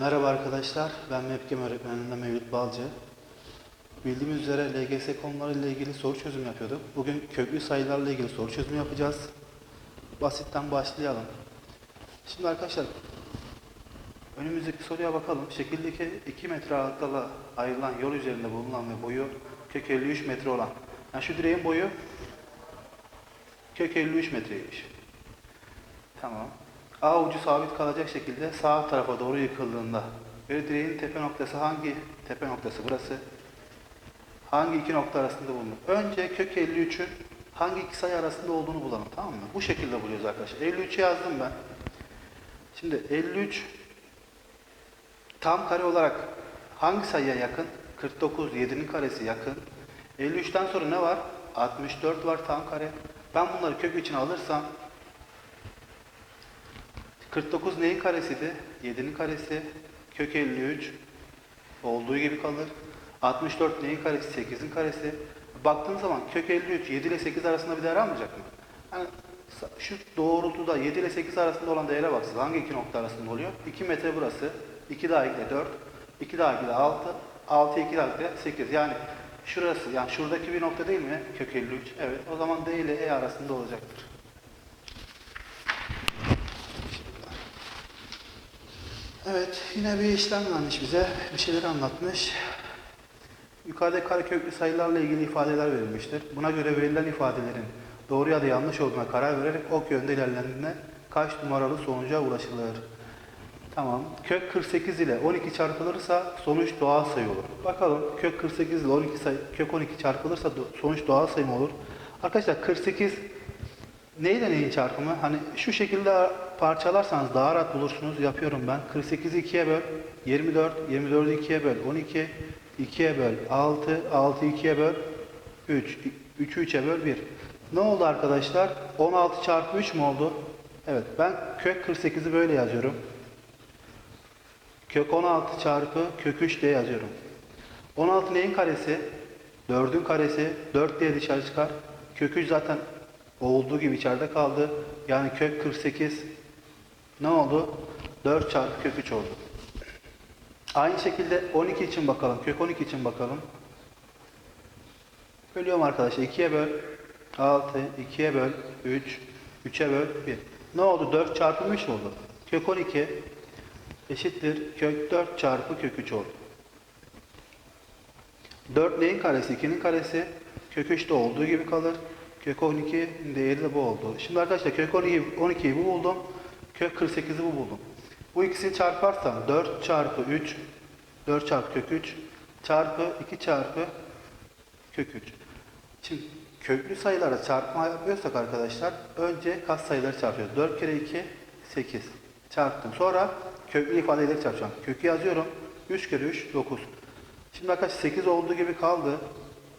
Merhaba arkadaşlar, ben MEPKEM öğretmeninden Mevlüt Balcı. Bildiğimiz üzere LGS konularıyla ilgili soru çözümü yapıyorduk. Bugün köklü sayılarla ilgili soru çözümü yapacağız. Basitten başlayalım. Şimdi arkadaşlar, önümüzdeki soruya bakalım. Şekildeki 2 metre aralıklarla ayrılan yol üzerinde bulunan ve boyu kök 53 metre olan. Yani şu direğin boyu kök 53 metreymiş. Tamam. A ucu sabit kalacak şekilde sağ tarafa doğru yıkıldığında ve direğin tepe noktası hangi tepe noktası burası? Hangi iki nokta arasında bulunur? Önce kök 53'ün hangi iki sayı arasında olduğunu bulalım tamam mı? Bu şekilde buluyoruz arkadaşlar. 53'ü yazdım ben. Şimdi 53 tam kare olarak hangi sayıya yakın? 49 7'nin karesi yakın. 53'ten sonra ne var? 64 var tam kare. Ben bunları kök içine alırsam 49 neyin karesiydi? 7'nin karesi. Kök 53 olduğu gibi kalır. 64 neyin karesi? 8'in karesi. Baktığın zaman kök 53 7 ile 8 arasında bir değer almayacak mı? Yani şu doğrultuda 7 ile 8 arasında olan değere baksın. Hangi iki nokta arasında oluyor? 2 metre burası. 2 daha 2 de 4. 2 daha 2 de 6. 6 2 daha 2 de 8. Yani şurası yani şuradaki bir nokta değil mi? Kök 53. Evet. O zaman D ile E arasında olacaktır. Evet, yine bir işlem vermiş bize. Bir şeyler anlatmış. Yukarıda kareköklü sayılarla ilgili ifadeler verilmiştir. Buna göre verilen ifadelerin doğru ya da yanlış olduğuna karar vererek ok yönde ilerlendiğinde kaç numaralı sonuca ulaşılır? Tamam. Kök 48 ile 12 çarpılırsa sonuç doğal sayı olur. Bakalım kök 48 ile 12 sayı, kök 12 çarpılırsa do- sonuç doğal sayı mı olur? Arkadaşlar 48 Neyle neyin çarpımı? Hani şu şekilde parçalarsanız daha rahat bulursunuz. Yapıyorum ben. 48'i 2'ye böl. 24. 24'ü 2'ye böl. 12. 2'ye böl. 6. 6'yı 2'ye böl. 3. 3'ü 3'e böl 1. Ne oldu arkadaşlar? 16 çarpı 3 mü oldu? Evet. Ben kök 48'i böyle yazıyorum. Kök 16 çarpı kök 3 diye yazıyorum. 16 neyin karesi? 4'ün karesi. 4 diye dışarı çıkar. Kök 3 zaten olduğu gibi içeride kaldı. Yani kök 48 ne oldu? 4 çarpı kök 3 oldu. Aynı şekilde 12 için bakalım. Kök 12 için bakalım. Bölüyorum arkadaşlar. 2'ye böl. 6. 2'ye böl. 3. 3'e böl. 1. Ne oldu? 4 çarpı 3 oldu. Kök 12 eşittir. Kök 4 çarpı kök 3 oldu. 4 neyin karesi? 2'nin karesi. Kök 3 de olduğu gibi kalır. Kök 12 değeri de bu oldu. Şimdi arkadaşlar kök 12, 12'yi bu buldum. Kök 48'i bu buldum. Bu ikisini çarparsam 4 çarpı 3 4 çarpı kök 3 çarpı 2 çarpı kök 3. Şimdi köklü sayılara çarpma yapıyorsak arkadaşlar önce kas sayıları çarpıyoruz. 4 kere 2 8 çarptım. Sonra köklü ifadeleri çarpacağım. Kökü yazıyorum. 3 kere 3 9. Şimdi arkadaşlar 8 olduğu gibi kaldı.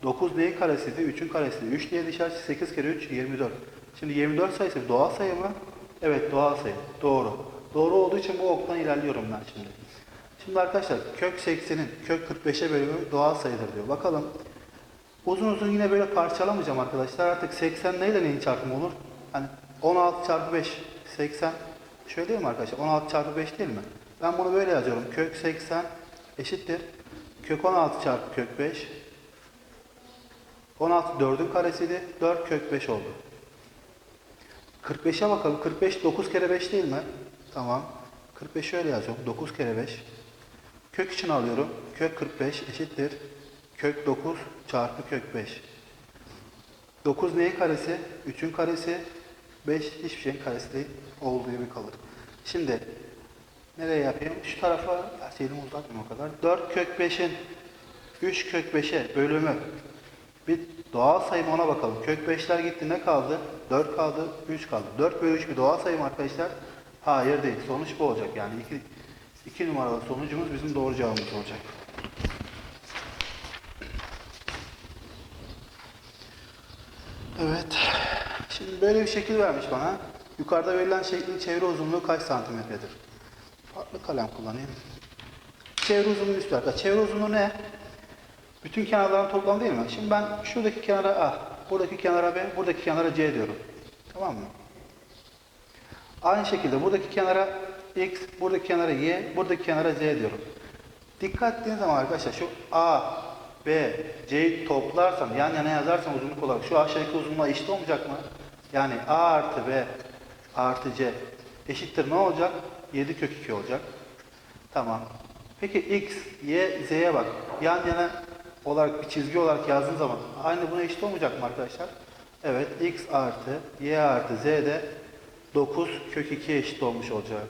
9 neyin karesiydi? 3'ün karesiydi. 3 diye dışarı 8 kere 3 24. Şimdi 24 sayısı doğal sayı mı? Evet doğal sayı. Doğru. Doğru olduğu için bu oktan ilerliyorum ben şimdi. Şimdi arkadaşlar kök 80'in kök 45'e bölümü doğal sayıdır diyor. Bakalım. Uzun uzun yine böyle parçalamayacağım arkadaşlar. Artık 80 neyle neyin çarpımı olur? Hani 16 çarpı 5 80 şöyle değil mi arkadaşlar? 16 çarpı 5 değil mi? Ben bunu böyle yazıyorum. Kök 80 eşittir. Kök 16 çarpı kök 5 16 4'ün karesiydi. 4 kök 5 oldu. 45'e bakalım. 45 9 kere 5 değil mi? Tamam. 45 şöyle yazıyorum. 9 kere 5. Kök için alıyorum. Kök 45 eşittir. Kök 9 çarpı kök 5. 9 neyin karesi? 3'ün karesi. 5 hiçbir şeyin karesi değil. Olduğu gibi kalır. Şimdi nereye yapayım? Şu tarafa gerçi elimi uzatmayayım o kadar. 4 kök 5'in 3 kök 5'e bölümü bir doğal sayı mı ona bakalım. Kök 5'ler gitti ne kaldı? 4 kaldı, 3 kaldı. 4 bölü 3 bir doğal sayı mı arkadaşlar? Hayır değil. Sonuç bu olacak. Yani 2 2 numaralı sonucumuz bizim doğru cevabımız olacak. Evet. Şimdi böyle bir şekil vermiş bana. Yukarıda verilen şeklin çevre uzunluğu kaç santimetredir? Farklı kalem kullanayım. Çevre uzunluğu istiyor arkadaşlar. Çevre uzunluğu ne? Bütün kenarların toplamı değil mi? Şimdi ben şuradaki kenara A, buradaki kenara B, buradaki kenara C diyorum. Tamam mı? Aynı şekilde buradaki kenara x, buradaki kenara y, buradaki kenara z diyorum. Dikkat ettiğiniz zaman arkadaşlar şu a, b, c'yi toplarsam yan yana yazarsam uzunluk olarak şu aşağıdaki uzunluğa eşit olmayacak mı? Yani a artı b artı c eşittir ne olacak? 7 kök 2 olacak. Tamam. Peki x, y, z'ye bak. Yan yana olarak bir çizgi olarak yazdığım zaman aynı buna eşit olmayacak mı arkadaşlar? Evet. x artı y artı z de 9 kök 2'ye eşit olmuş olacak.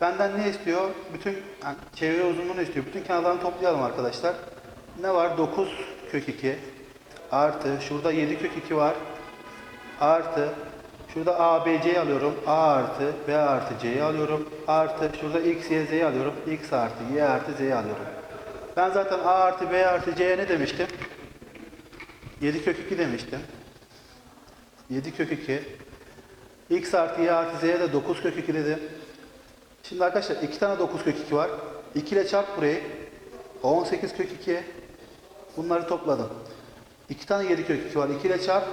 Benden ne istiyor? Bütün yani çevre uzunluğunu istiyor. Bütün kenarlarını toplayalım arkadaşlar. Ne var? 9 kök 2 artı şurada 7 kök 2 var. Artı şurada A, B, C'yi alıyorum. A artı B artı C'yi alıyorum. Artı şurada X, Y, Z'yi alıyorum. X artı Y artı Z'yi alıyorum. Ben zaten A artı B artı C'ye ne demiştim? 7 kök 2 demiştim. 7 kök 2. X artı Y artı Z'ye de 9 kök 2 dedim. Şimdi arkadaşlar iki tane 9 kök 2 var. 2 ile çarp burayı. 18 kök 2. Bunları topladım. 2 tane 7 kök 2 var. 2 ile çarp.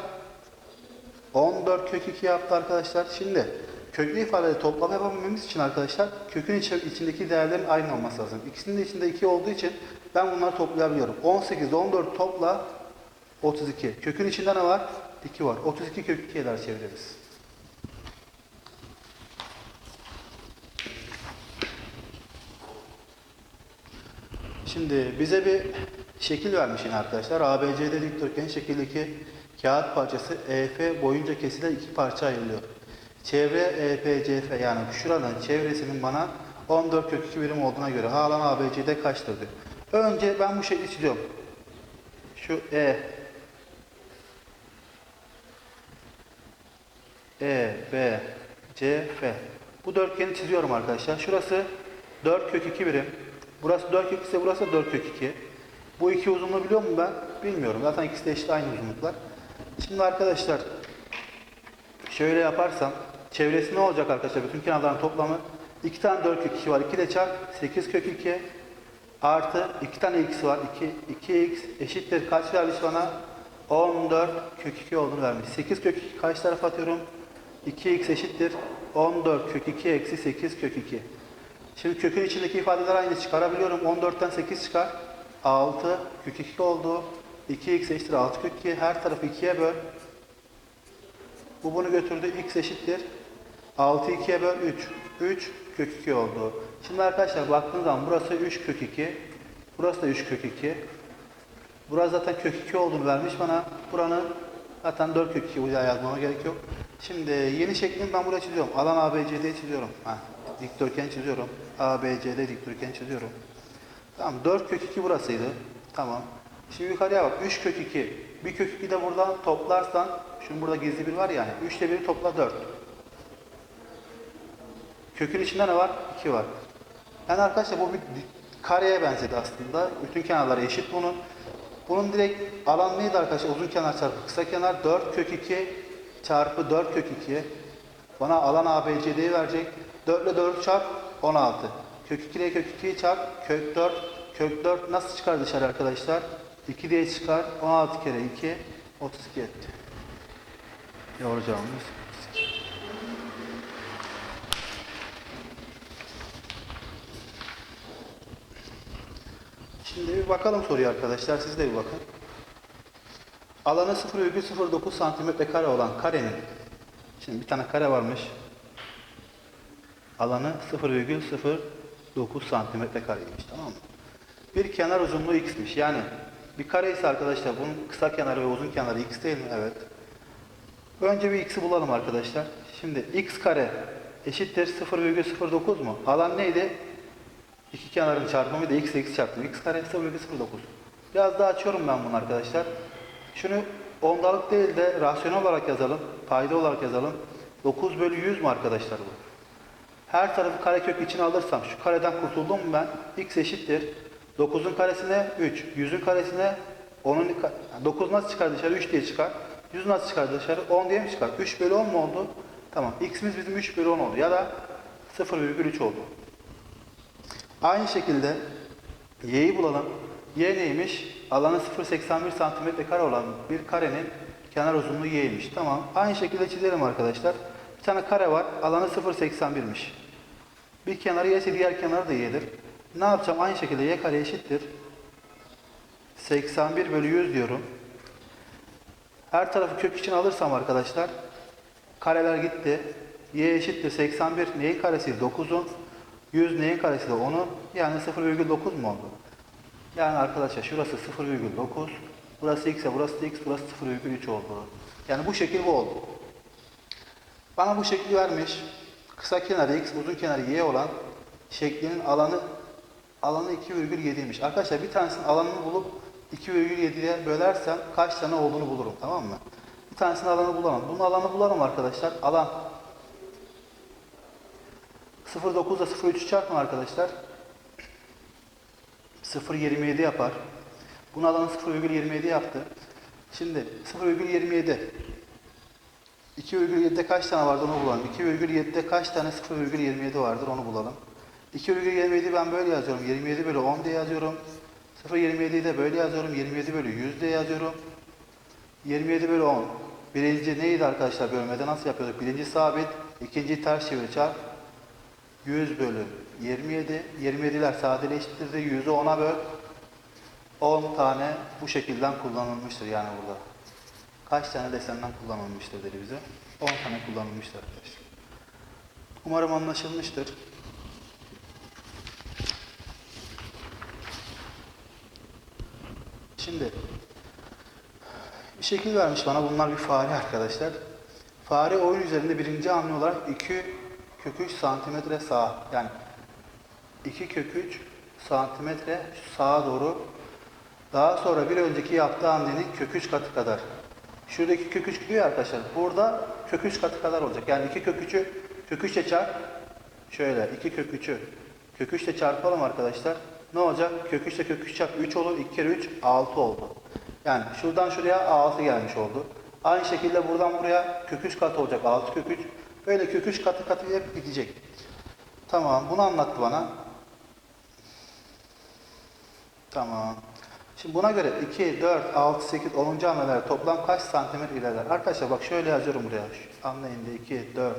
14 kök 2 yaptı arkadaşlar. Şimdi köklü ifadede toplama yapabilmemiz için arkadaşlar kökün içi- içindeki değerlerin aynı olması lazım. İkisinin de içinde 2 olduğu için ben bunları toplayabiliyorum. 18 ile 14 topla 32. Kökün içinde ne var? 2 var. 32 kök 2 eder çeviririz. Şimdi bize bir şekil vermiş yine arkadaşlar. ABCD dikdörtgen şekildeki kağıt parçası EF boyunca kesilen iki parça ayrılıyor. Çevre EPCF yani şuranın çevresinin bana 14 kök 2 birim olduğuna göre alan ABCD kaçtır diyor. Önce ben bu şekli çiziyorum. Şu E E, B, C, F. Bu dörtgeni çiziyorum arkadaşlar. Şurası 4 kök 2 birim. Burası 4 kök 2 ise burası da 4 kök 2. Bu iki uzunluğu biliyor muyum ben? Bilmiyorum. Zaten ikisi de eşit aynı uzunluklar. Şimdi arkadaşlar şöyle yaparsam çevresi ne olacak arkadaşlar? Bütün kenarların toplamı 2 tane 4 kök 2 var. 2 de çarp 8 kök 2 artı 2 tane x var. 2 2x eşittir kaç vermiş bana? 14 kök 2 olduğunu vermiş. 8 kök 2 kaç tarafa atıyorum? 2x eşittir 14 kök 2 eksi 8 kök 2. Şimdi kökün içindeki ifadeler aynı çıkarabiliyorum. 14'ten 8 çıkar. 6 kök 2 oldu. 2x eşittir 6 kök 2. Her tarafı 2'ye böl. Bu bunu götürdü. x eşittir. 6 2'ye böl 3. 3 kök 2 oldu. Şimdi arkadaşlar baktığınız zaman burası 3 kök 2. Burası da 3 kök 2. Burası zaten kök 2 olduğunu vermiş bana. Buranın zaten 4 kök 2 buraya yazmama gerek yok. Şimdi yeni şeklini ben buraya çiziyorum. Alan ABCD'yi çiziyorum. Ha, dikdörtgen çiziyorum. ABCD dikdörtgen çiziyorum. Tamam 4 kök 2 burasıydı. Tamam. Şimdi yukarıya bak. 3 kök 2. Bir kök 2 de buradan toplarsan şimdi burada gizli bir var yani. 3 ile 1'i topla 4. Kökün içinde ne var? 2 var. Yani arkadaşlar bu bir kareye benzedi aslında. Bütün kenarları eşit bunun. Bunun direkt alan neydi arkadaşlar? Uzun kenar çarpı kısa kenar 4 kök 2 çarpı 4 kök 2. Bana alan ABCD'yi verecek. 4 ile 4 çarp 16. Kök 2 ile kök 2'yi çarp kök 4. Kök 4 nasıl çıkar dışarı arkadaşlar? 2 diye çıkar. 16 kere 2 32 etti. Doğru cevabımız. Şimdi bir bakalım soruya arkadaşlar. Siz de bir bakın. Alanı 0,09 santimetre kare olan karenin Şimdi bir tane kare varmış. Alanı 0,09 santimetre kareymiş tamam mı? Bir kenar uzunluğu x'miş. Yani bir kare ise arkadaşlar bunun kısa kenarı ve uzun kenarı x değil mi? Evet. Önce bir x'i bulalım arkadaşlar. Şimdi x kare eşittir 0,09 mu? Alan neydi? İki kenarın çarpımı da x x çarpımı. x kare 0,09. Biraz daha açıyorum ben bunu arkadaşlar. Şunu ondalık değil de rasyonel olarak yazalım. Payda olarak yazalım. 9 bölü 100 mu arkadaşlar bu? Her tarafı karekök içine alırsam şu kareden kurtuldum mu ben? x eşittir. 9'un karesine 3. 100'ün karesine 10'un 9 nasıl çıkar dışarı? 3 diye çıkar. 100 nasıl çıkar dışarı? 10 diye mi çıkar? 3 bölü 10 mu oldu? Tamam. x'imiz bizim 3 bölü 10 oldu. Ya da 0,3 oldu. Aynı şekilde y'yi bulalım. y neymiş? Alanı 0,81 santimetre kare olan bir karenin kenar uzunluğu y'ymiş. Tamam. Aynı şekilde çizelim arkadaşlar. Bir tane kare var. Alanı 0,81'miş. Bir kenarı y'se diğer kenarı da y'dir. Ne yapacağım? Aynı şekilde y kare eşittir. 81 bölü 100 diyorum. Her tarafı kök için alırsam arkadaşlar kareler gitti. Y eşittir 81 neyin karesi 9'un 100 neyin karesi de 10'un yani 0,9 mu oldu? Yani arkadaşlar şurası 0,9 burası x ise burası da x burası 0,3 oldu. Yani bu şekil bu oldu. Bana bu şekli vermiş. Kısa kenarı x uzun kenarı y olan şeklinin alanı alanı 2,7'ymiş. Arkadaşlar bir tanesinin alanını bulup 2,7'ye bölersem kaç tane olduğunu bulurum tamam mı? Bir tanesinin alanı bulamam. Bunun alanı bulalım arkadaşlar. Alan 0,9 ile 0,3'ü çarpın arkadaşlar. 0,27 yapar. Bunun alanı 0,27 yaptı. Şimdi 0,27 2,7'de kaç tane vardı onu bulalım. 2,7'de kaç tane 0,27 vardır onu bulalım. 2,27'yi ben böyle yazıyorum. 27 bölü 10 diye yazıyorum. 0,27'yi de böyle yazıyorum. 27 bölü 100 diye yazıyorum. 27 bölü 10. Birinci neydi arkadaşlar bölmede nasıl yapıyorduk? Birinci sabit, ikinci ters çevir çarp. 100 bölü 27. 27'ler sadeleştirdi. 100'ü 10'a böl. 10 tane bu şekilden kullanılmıştır yani burada. Kaç tane desenden kullanılmıştır dedi bize. 10 tane kullanılmıştır arkadaşlar. Umarım anlaşılmıştır. Şimdi bir şekil vermiş bana. Bunlar bir fare arkadaşlar. Fare oyun üzerinde birinci hamle olarak 2 kök 3 santimetre sağa yani 2 kök 3 santimetre sağa doğru daha sonra bir önceki yaptığı hamlenin kök 3 katı kadar. Şuradaki kök 3 gidiyor arkadaşlar. Burada kök 3 katı kadar olacak. Yani 2 kök 3'ü kök 3 ile çarp. Şöyle 2 kök 3'ü kök 3 ile çarpalım arkadaşlar. Ne olacak? Kök 3 ile kök 3 çarp 3 olur. 2 kere 3 6 oldu. Yani şuradan şuraya 6 gelmiş oldu. Aynı şekilde buradan buraya kök 3 katı olacak. 6 kök 3. Böyle kök 3 katı katı hep gidecek. Tamam. Bunu anlattı bana. Tamam. Şimdi buna göre 2, 4, 6, 8, 10. hamleler toplam kaç santimetre ilerler? Arkadaşlar bak şöyle yazıyorum buraya. Anlayın diye 2, 4,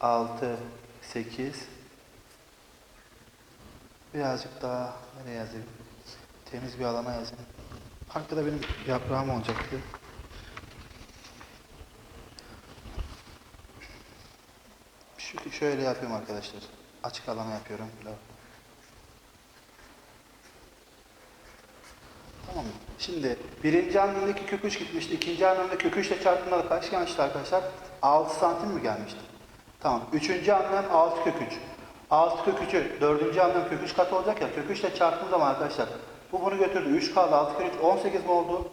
6, 8. Birazcık daha nereye yazayım? Temiz bir alana yazayım. Arkada benim yaprağım olacaktı. Şu, şöyle yapayım arkadaşlar. Açık alana yapıyorum. Tamam mı? Şimdi birinci hamlemdeki kök 3 gitmişti. İkinci hamlemde kök 3 ile çarptığında kaç gelmişti arkadaşlar? 6 santim mi gelmişti? Tamam. Üçüncü hamlem 6 kök 3. 6 kök 3'ü dördüncü hamlem kök 3 katı olacak ya. Kök 3 ile çarptığım zaman arkadaşlar bu bunu götürdü. 3 kaldı. 6 kere 3 18 mi oldu?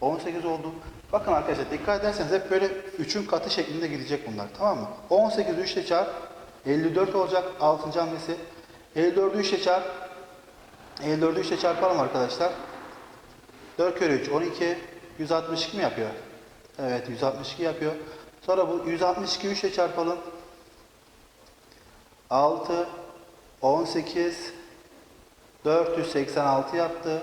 18 oldu. Bakın arkadaşlar dikkat ederseniz hep böyle 3'ün katı şeklinde gidecek bunlar. Tamam mı? 18 3 ile çarp. 54 olacak 6. hamlesi. 54'ü 3 ile çarp. 54'ü 3 ile çarpalım arkadaşlar. 4 kere 3 12 162 mi yapıyor? Evet 162 yapıyor. Sonra bu 162 3 ile çarpalım. 6 18 486 yaptı.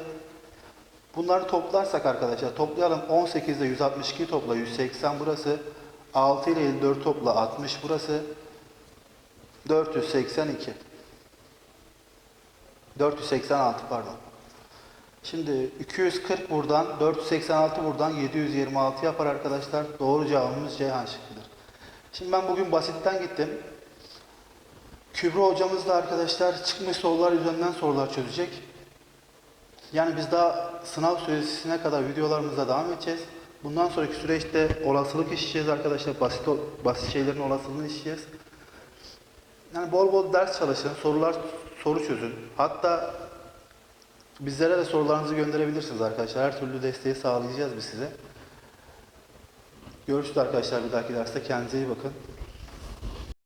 Bunları toplarsak arkadaşlar toplayalım. 18 ile 162 topla 180 burası. 6 ile 54 topla 60 burası. 482. 486 pardon. Şimdi 240 buradan, 486 buradan 726 yapar arkadaşlar. Doğru cevabımız Ceyhan şıkkıdır. Şimdi ben bugün basitten gittim. Kübra hocamız da arkadaşlar çıkmış sorular üzerinden sorular çözecek. Yani biz daha sınav süresine kadar videolarımıza devam edeceğiz. Bundan sonraki süreçte olasılık işleyeceğiz arkadaşlar. Basit basit şeylerin olasılığını işleyeceğiz. Yani bol bol ders çalışın, sorular soru çözün. Hatta bizlere de sorularınızı gönderebilirsiniz arkadaşlar. Her türlü desteği sağlayacağız biz size. Görüşürüz arkadaşlar bir dahaki derste. Kendinize iyi bakın.